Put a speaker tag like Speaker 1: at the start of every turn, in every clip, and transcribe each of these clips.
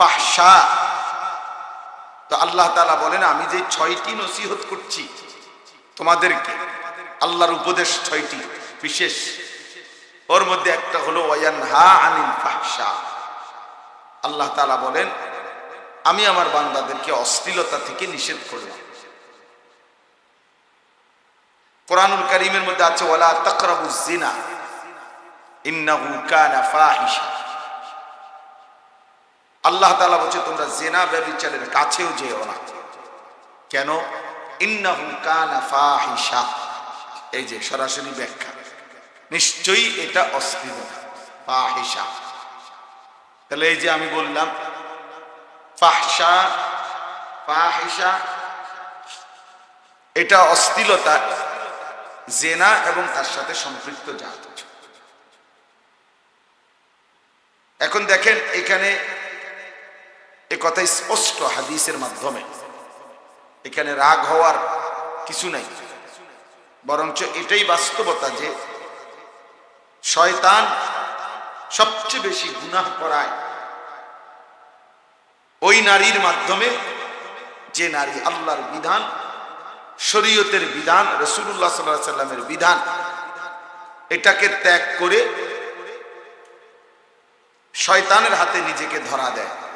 Speaker 1: ফাহসা তো আল্লাহ তাআলা বলেন, আমি যে ছয়টি নসিহত করছি তোমাদেরকে, আল্লাহর উপদেশ ছয়টি, বিশেষ। ওর মধ্যে একটা হলো, ওয়ানহা আনিল ফাহসা আল্লাহ তাআলা বলেন, আমি আমার বান্দাদেরকে অশ্লীলতা থেকে নিষেধ করলাম। কোরআনুল করিমের মধ্যে আছে, ওয়ালা তাকরাবুজ জিনা, ইন্নাহু কানা ফাহিশা। আল্লাহ তালা বলছে, তোমরা জেনা ব্যভিচারের কাছেও যেও না। কেন? ফাহিশা। এই যে, সরাসরি ব্যাখ্যা। নিশ্চয়ই এটা অশ্লীলতা তাহলে এই যে আমি বললাম এটা অশ্লীলতা জেনা এবং তার সাথে সম্পৃক্ত যা এখন দেখেন, এখানে এ কথা স্পষ্ট হাদিসের মাধ্যমে। এখানে রাগ হওয়ার কিছু নাই। বরঞ্চ এটাই বাস্তবতা যে শয়তান সবচেয়ে বেশি গুনাহ করায়। ওই নারীর মাধ্যমে যে নারী আল্লাহর বিধান, শরীয়তের বিধান রসুল্লাহ সাল্লাহ সাল্লামের বিধান, এটাকে ত্যাগ করে শয়তানের হাতে নিজেকে ধরা দেয়।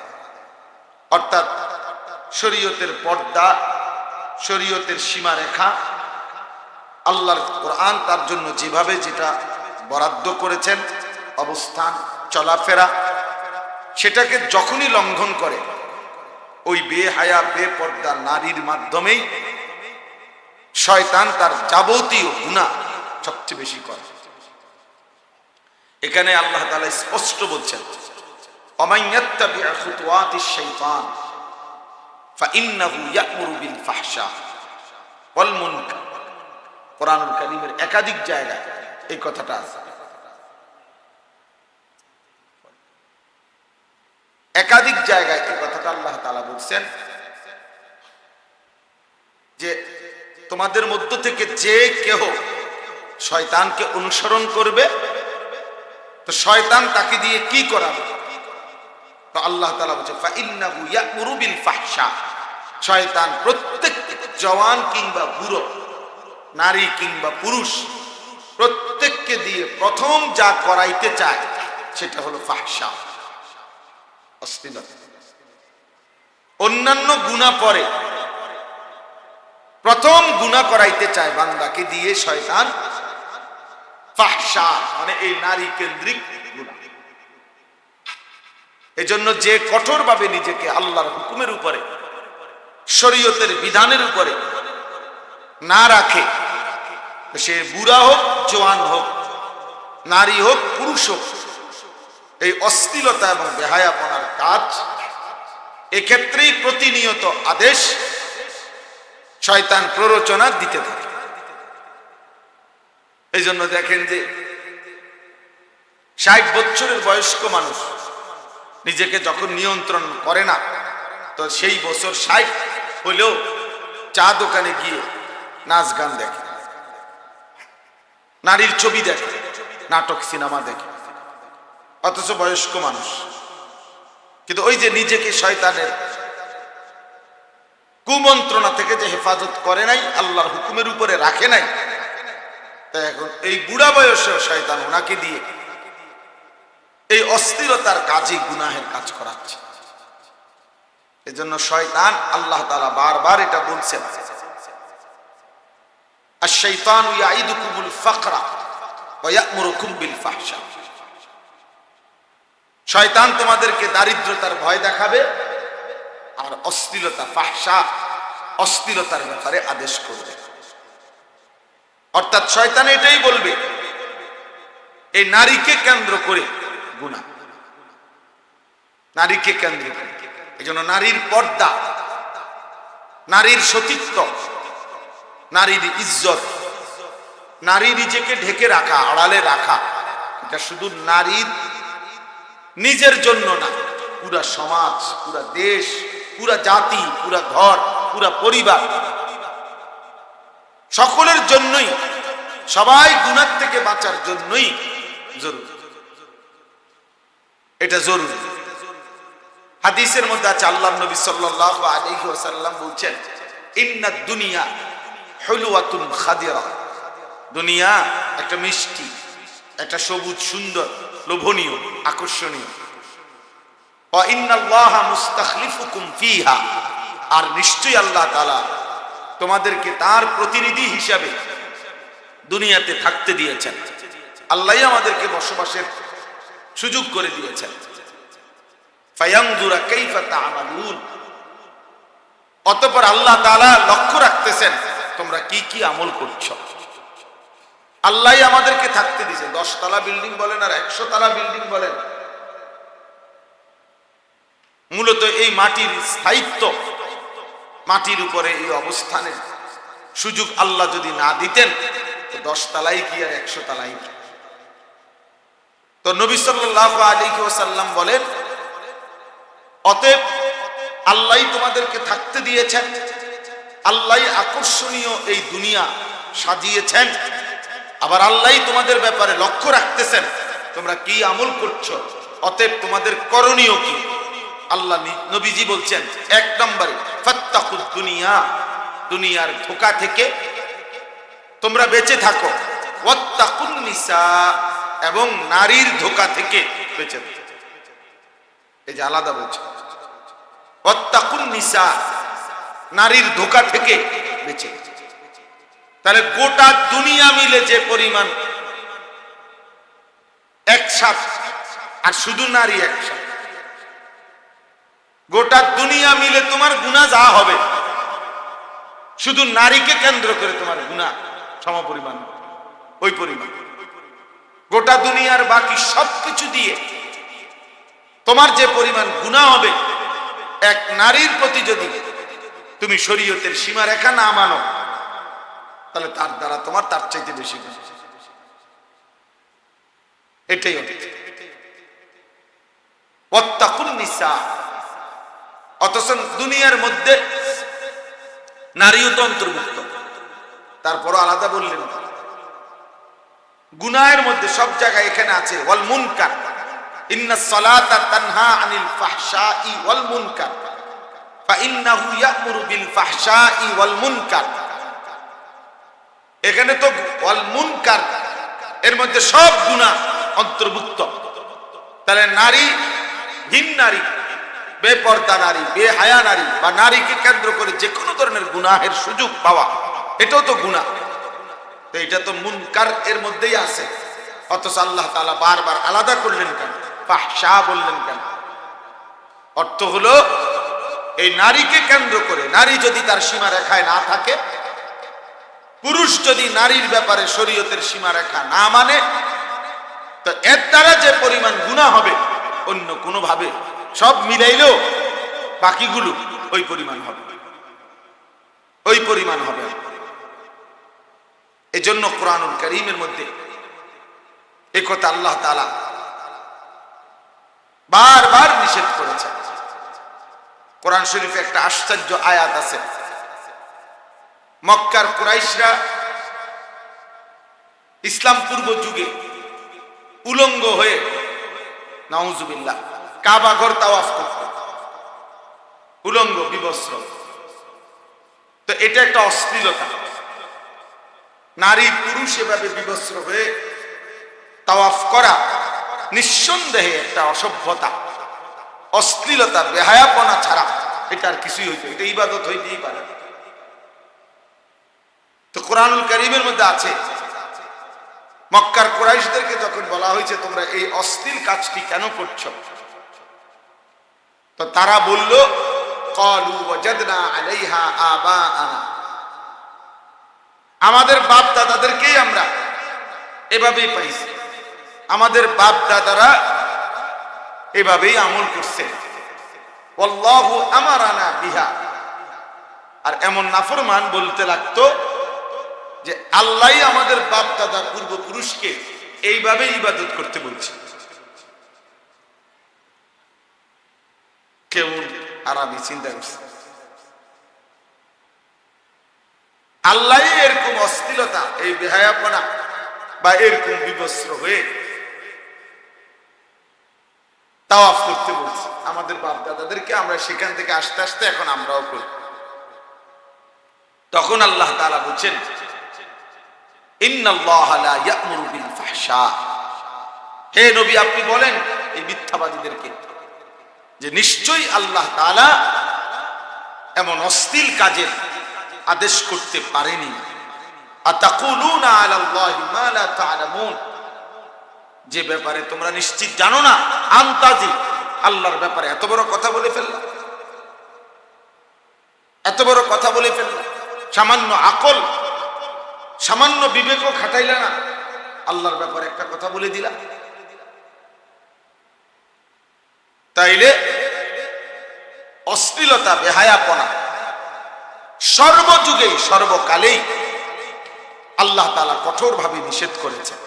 Speaker 1: অর্থাৎ শরীয়তের পর্দা, শরীয়তের সীমারেখা, আল্লাহর কোরআন তার জন্য যেভাবে যেটা বরাদ্দ করেছেন, অবস্থান, চলাফেরা, সেটাকে যখনই লঙ্ঘন করে, ওই বেহায়া, বেপর্দা নারীর মাধ্যমেই শয়তান তার যাবতীয় গুণা সবচেয়ে বেশি করে। এখানে আল্লাহ তালা স্পষ্ট বলছেন ومن يتبع خطوات الشيطان فإنه يأمر بالفحشاء والمنكر কোরআনুল কারীমের একাধিক জায়গায় এই কথাটা আছে একাধিক জায়গায় এই কথাটা আল্লাহ তাআলা বলছেন যে তোমাদের মধ্য থেকে যে কেহ শয়তানকে অনুসরণ করবে তো শয়তান তাকে দিয়ে কি করাবে তো আল্লাহ তাআলা বলছে, ফাইন্নাহু ইয়ামুরু বিল ফাহশা শয়তান প্রত্যেক জওয়ান কিংবা বুড়ো, নারী কিংবা পুরুষ, প্রত্যেককে দিয়ে প্রথম যা করাইতে চায়, সেটা হলো ফাহশা অশ্লীলতা অন্যান্য গুণা পরে, প্রথম গুণা করাইতে চায় বান্দাকে দিয়ে শয়তান ফাহশা মানে এই নারী কেন্দ্রিক এজন্য যে কঠোরভাবে নিজেকে আল্লাহর হুকুমের উপরে, শরীয়তের বিধানের উপরে না রাখে, সে বুড়া হোক, জোয়ান হোক, নারী হোক, পুরুষ হোক, এই অশ্লীলতা এবং বেহায়াপনার কাজ, এক্ষেত্রেই প্রতিনিয়ত আদেশ শয়তান প্ররোচনা দিতে থাকে। এই জন্য দেখেন যে ষাট বছরের বয়স্ক মানুষ নিজেকে যখন নিয়ন্ত্রণ করে না, তো সেই বছর ষাট হলেও চা দোকানে গিয়ে নাচ গান দেখে, নারীর ছবি দেখে, নাটক, সিনেমা দেখে। অথচ বয়স্ক মানুষ। কিন্তু ওই যে নিজেকে শয়তানের কুমন্ত্রণা থেকে যে হেফাজত করে নাই, আল্লাহর হুকুমের উপরে রাখে নাই তাই এখন এই বুড়া বয়সেও শয়তান ওনাকে দিয়ে এই অস্থিরতার কাজে গুনাহের কাজ করাচ্ছে। এজন্য শয়তান আল্লাহ তালা বারবার এটা বলছেন। আর শৈতান ইয়াইদুকুমুল ফাকরা ওয়ায়ামুরুকুম বিল ফাহশা। শয়তান তোমাদেরকে দারিদ্রতার ভয় দেখাবে আর অশ্লীলতা ফাহসা অশ্লীলতার ব্যাপারে আদেশ করবে। অর্থাৎ শয়তান এটাই বলবে, এই নারীকে কেন্দ্র করে গুণা। নারীকে কেন্দ্র করে। এই জন্য নারীর পর্দা, নারীর সতীত্ব, নারীর ইজ্জত নারী নিজেকে ঢেকে রাখা, আড়ালে রাখা, এটা শুধু নারীর নিজের জন্য না, পুরা সমাজ, পুরা দেশ, পুরা জাতি, পুরা ঘর, পুরা পরিবার, সকলের জন্যই, সবাই গুণার থেকে বাঁচার জন্যই জরুরি। এটা জরুরি। হাদিসের মধ্যে আছে, আল্লাহ নবী সাল্লাল্লাহু আলাইহি ওয়াসাল্লাম বলছেন, ইন্না দুনিয়া হুলওয়াতুন খাদিরা। দুনিয়া একটা মিষ্টি, একটা সবুজ, সুন্দর, লোভনীয়, আকর্ষণীয়। ফিহা। আর নিশ্চয়ই আল্লাহ তাআলা তোমাদেরকে তার প্রতিনিধি হিসাবে দুনিয়াতে থাকতে দিয়েছেন। আল্লাহই আমাদেরকে বসবাসের সুযোগ করে দিয়েছেন। অতঃপর আল্লাহ তাআলা লক্ষ্য রাখতেছেন, তোমরা কি কি আমল করছ? আল্লাহই আমাদেরকে থাকতে দিয়েছে। দশ তলা বিল্ডিং বলেন আর একশো তলা বিল্ডিং বলেন। মূলত এই মাটির স্থায়িত্ব, মাটির উপরে এই অবস্থানের সুযোগ আল্লাহ যদি না দিতেন দশ তালাই কি আর একশো তালাই কি তো নবী সাল্লাল্লাহু আলাইহি ওয়াসাল্লাম বলেন, অতএব আল্লাহ তোমাদেরকে থাকতে দিয়েছেন, আল্লাহ আকর্ষণীয় এই দুনিয়া সাজিয়েছেন, আবার আল্লাহ তোমাদের ব্যাপারে লক্ষ্য রাখতেছেন, তোমরা কি আমল করছ? অতএব তোমাদের করণীয় কি? আল্লাহ নবীজি বলছেন, এক নম্বরে দুনিয়া, দুনিয়ার ধোকা থেকে তোমরা বেঁচে থাকো। এবং নারীর ধোকা থেকে বেঁচে এই যে আলাদা বলছে। নিসা, নারীর ধোকা থেকে বেঁচে। তাহলে গোটা দুনিয়া মিলে যে পরিমাণ একসাথ, আর শুধু নারী একসাথ। গোটা দুনিয়া মিলে তোমার গুণা যা হবে, শুধু নারীকে কেন্দ্র করে তোমার গুণা সমপরিমাণ ওই পরিমাণ। গোটা দুনিয়ার বাকি সবকিছু দিয়ে তোমার যে পরিমাণ গুণা হবে, এক নারীর প্রতি যদি তুমি শরীয়তের সীমারেখা না মানো, তাহলে তার দ্বারা তোমার তার চাইতে বেশি এটাই অথচ দুনিয়ার মধ্যে নারীও তো অন্তর্ভুক্ত। তারপরও আলাদা বললেন। গুনাহের মধ্যে সব জায়গায় এখানে আছে, ওয়াল মুনকার। ইন্না সালাতা তানহা আনিল ফাহশাই ওয়াল মুনকার। ফাইন্নাহু ইয়ামুরু বিল ফাহশাই ওয়াল মুনকার। এখানে তো ওয়াল মুনকার, এর মধ্যে সব গুনাহ অন্তর্ভুক্ত। তাহলে নারী হিন নারী, বেপর্দা নারী, বেহায়া নারী বা নারীকে কেন্দ্র করে যে কোনো ধরনের গুনাহের সুযোগ পাওয়া, এটাও তো গুনাহ। তো এটা তো মুনকার এর মধ্যেই আছে। অথচ আল্লাহ তাআলা বারবার আলাদা করলেন কেন? ফাহশা বললেন কেন? অর্থ হলো, এই নারীকে কেন্দ্র করে, নারী যদি তার সীমা রেখায় না থাকে, পুরুষ যদি নারীর ব্যাপারে শরীয়তের সীমা রেখা না মানে তো এর দ্বারা যে পরিমাণ গুণা হবে, অন্য কোনো ভাবে সব মিলাইলেও বাকিগুলো ওই পরিমাণ হবে। ওই পরিমাণ হবে এজন্য কোরআনুল করিমের মধ্যে এ কথা আল্লাহ তালা বারবার নিষেধ করেছে কোরআন শরীফে একটা আশ্চর্য আয়াত আছে। মক্কার কুরাইশরা ইসলাম পূর্ব যুগে উলঙ্গ হয়ে নাউজুবিল্লাহ কাবা ঘর তাওয়াফ করত। উলঙ্গ, বিবস্ত্র। তো এটা একটা অশ্লীলতা। নারী পুরুষ এভাবে বিবস্ত্র হয়ে তাওয়াফ করা নিঃসন্দেহে একটা অসভ্যতা, অশ্লীলতা, বেহায়াপনা ছাড়া এটা কিছুই হইতো এটা ইবাদত হইতেই পারে তো কোরআনুল করিমের মধ্যে আছে। মক্কার কোরাইশদেরকে যখন বলা হয়েছে, তোমরা এই অশ্লীল কাজটি কেন করছ? তো তারা বলল, কলু ওয়াজাদনা আলাইহা আবাআনা। আমাদের বাপ দাদাদেরকেই আমরা এভাবেই পাইছি। আমাদের বাপ দাদারা এভাবেই আমল করছে। আমারানা বিহা। আর এমন নাফরমান বলতে লাগতো যে আল্লাহ আমাদের বাপ দাদা পূর্বপুরুষকে এইভাবে ইবাদত করতে বলছে। কেউ আরামি চিন্তা করছে। আল্লাহ এরকম অস্থিরতা, এই বেহায়াপনা বা এরকম বিবস্ত্র হয়ে তাওয়াফ করতে বলছে। আমাদের বাপ দাদাদেরকে আমরা সেখান থেকে আস্তে আস্তে এখন আমরাও করি। তখন আল্লাহ তাআলা বলছেন হে নবী, আপনি বলেন এই মিথ্যাবাদীদেরকে যে নিশ্চয়ই আল্লাহ তাআলা এমন অশ্লীল কাজের আদেশ করতে পারেনি। যে ব্যাপারে তোমরা নিশ্চিত জানো না, আন্তাজি, আল্লাহর ব্যাপারে এত বড় কথা বলে ফেললা। এত বড় কথা বলে ফেললা। সামান্য আকল, সামান্য বিবেকও খাটাইলা না। আল্লাহর ব্যাপারে একটা কথা বলে দিলা। তাইলে অশ্লীলতা, বেহায়াপনা সর্বযুগেই সর্বকালেই আল্লাহ তালা কঠোরভাবে নিষেধ করেছেন।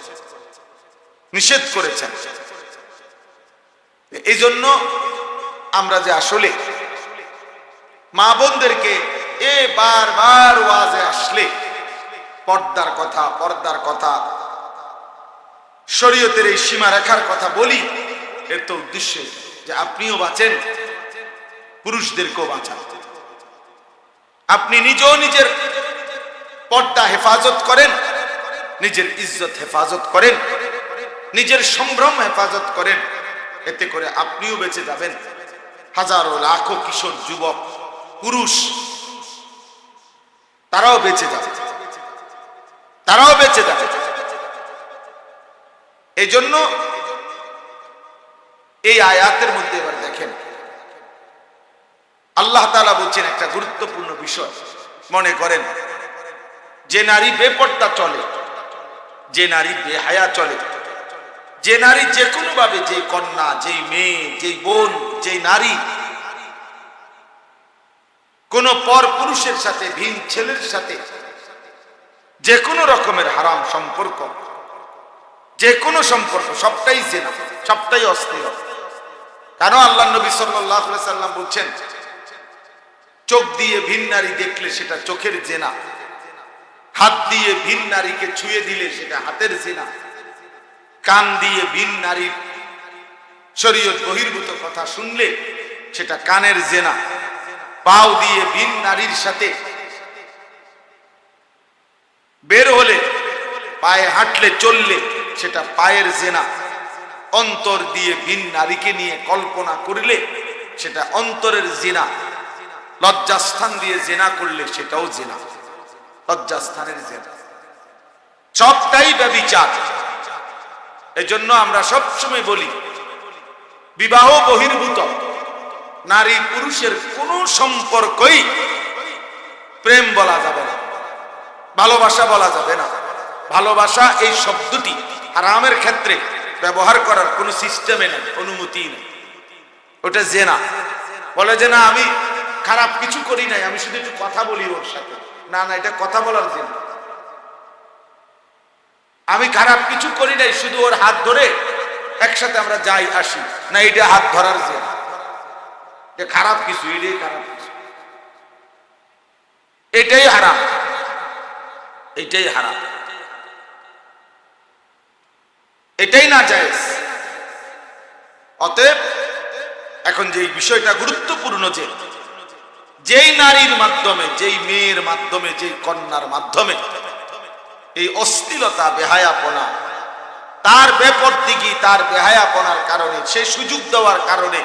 Speaker 1: নিষেধ করেছেন। এই জন্য আমরা যে আসলে মা বোনদেরকে এ বার বারবার ওয়াজে আসলে, পর্দার কথা পর্দার কথা, শরীয়তের এই সীমা রেখার কথা বলি, এর তো উদ্দেশ্যে যে আপনিও বাঁচেন, পুরুষদেরকেও বাঁচান। আপনি নিজেও নিজের পর্দা হেফাজত করেন, নিজের ইজ্জত হেফাজত করেন, নিজের সম্ভ্রম হেফাজত করেন, এতে করে আপনিও বেঁচে যাবেন। হাজারো, লাখো কিশোর যুবক, পুরুষ, তারাও বেঁচে যাবে। তারাও বেঁচে যাবে। এই জন্য এই আয়াতের মধ্যে এবার দেখেন আল্লাহ তালা বলছেন একটা গুরুত্বপূর্ণ বিষয়। মনে করেন, যে নারী বেপর্দা চলে, যে নারী বেহায়া চলে, যে নারী যে কোনো ভাবে যে কন্যা, যেই মেয়ে, যেই বোন, যেই নারী, কোন পর পুরুষের সাথে, ভিন ছেলের সাথে যে কোনো রকমের হারাম সম্পর্ক যে কোনো সম্পর্ক, সবটাই জেনা, সবটাই অস্থির। কেন আল্লাহ নবী সাল্লাম বলছেন চোখ দিয়ে ভিন নারী দেখলে সেটা চোখের জেনা। হাত দিয়ে ভিন নারীকে ছুঁয়ে দিলে সেটা হাতের জেনা। কান দিয়ে ভিন নারীর শরীয়ত বহির্ভূত কথা শুনলে সেটা কানের জেনা। পাও দিয়ে ভিন নারীর সাথে বের হলে, পায়ে হাঁটলে, চললে সেটা পায়ের জেনা। অন্তর দিয়ে ভিন নারীকে নিয়ে কল্পনা করলে সেটা অন্তরের জেনা। লজ্জাস্থান দিয়ে জেনা করলে সেটাও জেনা। লজ্জাস্থানের জেনা। সবটাই ব্যবিচার। এজন্য আমরা সবসময় বলি, বিবাহ বহির্ভূত। নারী পুরুষের কোন সম্পর্কই প্রেম বলা যাবে না, ভালোবাসা বলা যাবে না। ভালোবাসা এই শব্দটি আরামের ক্ষেত্রে ব্যবহার করার কোনো সিস্টেমে নেই অনুমতি নেই। ওটা জেনা। বলে যে না, আমি খারাপ কিছু করি নাই, আমি শুধু একটু কথা বলি ওর সাথে। না না, এটা কথা বলার জেনা আমি খারাপ কিছু করি নাই, শুধু ওর হাত ধরে একসাথে আমরা যাই, আসি। না, এটা হাত ধরার যে খারাপ কিছু, এটাই খারাপ কিছু। এটাই হারাম। এটাই হারাম। এটাই না যায় অতএব, এখন যে বিষয়টা গুরুত্বপূর্ণ যে যেই নারীর মাধ্যমে, যেই মেয়ের মাধ্যমে, যেই কন্যার মাধ্যমে এই অশ্লীলতা, বেহায়াপনা, তার বেপরদিগি, তার বেহায়াপনার কারণে, সে সুযোগ দেওয়ার কারণে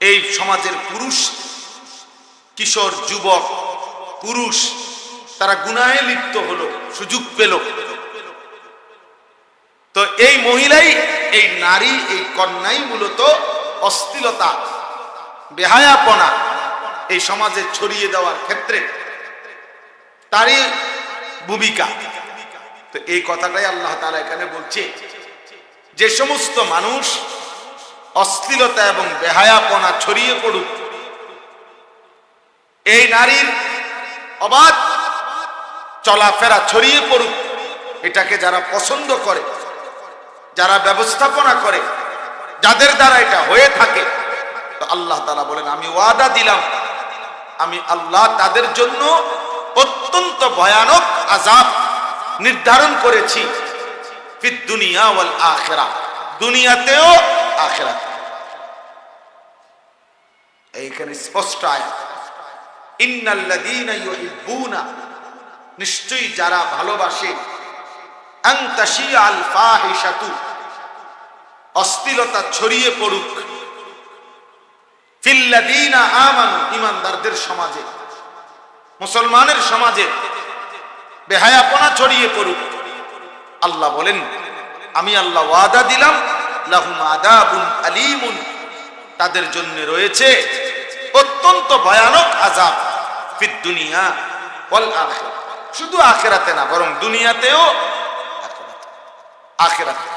Speaker 1: এই সমাজের পুরুষ, কিশোর, যুবক, পুরুষ, তারা গুনাহে লিপ্ত হলো, সুযোগ পেল। তো এই মহিলাই, এই নারী, এই কন্যাই মূলত অস্থিলতা বেহায়াপনা এই সমাজে ছড়িয়ে দেওয়ার ক্ষেত্রে তারই ভূমিকা। তো এই কথাটাই আল্লাহ তালা এখানে বলছে যে সমস্ত মানুষ অশ্লীলতা এবং বেহায়াপনা ছড়িয়ে পড়ুক, এই নারীর অবাধ চলাফেরা ছড়িয়ে পড়ুক, এটাকে যারা পছন্দ করে, যারা ব্যবস্থাপনা করে, যাদের দ্বারা এটা হয়ে থাকে আল্লাহ তালা বলেন, আমি ওয়াদা দিলাম। আমি আল্লাহ তাদের জন্য অত্যন্ত ভয়ানক আজাব নির্ধারণ করেছি। দুনিয়াতেও আখেরা। এখানে স্পষ্ট নিশ্চয়ই যারা ভালোবাসে অশ্লীলতা ছড়িয়ে পড়ুক। ঈমানদারদের সমাজে, মুসলমানের সমাজে বেহায়াপনা ছড়িয়ে পড়ুক। আল্লাহ বলেন, আমি আল্লাহ ওয়াদা দিলাম আলিমুন। তাদের জন্য রয়েছে অত্যন্ত ভয়ানক আজাব দুনিয়া শুধু আখেরাতে না, বরং দুনিয়াতেও আখেরাতে।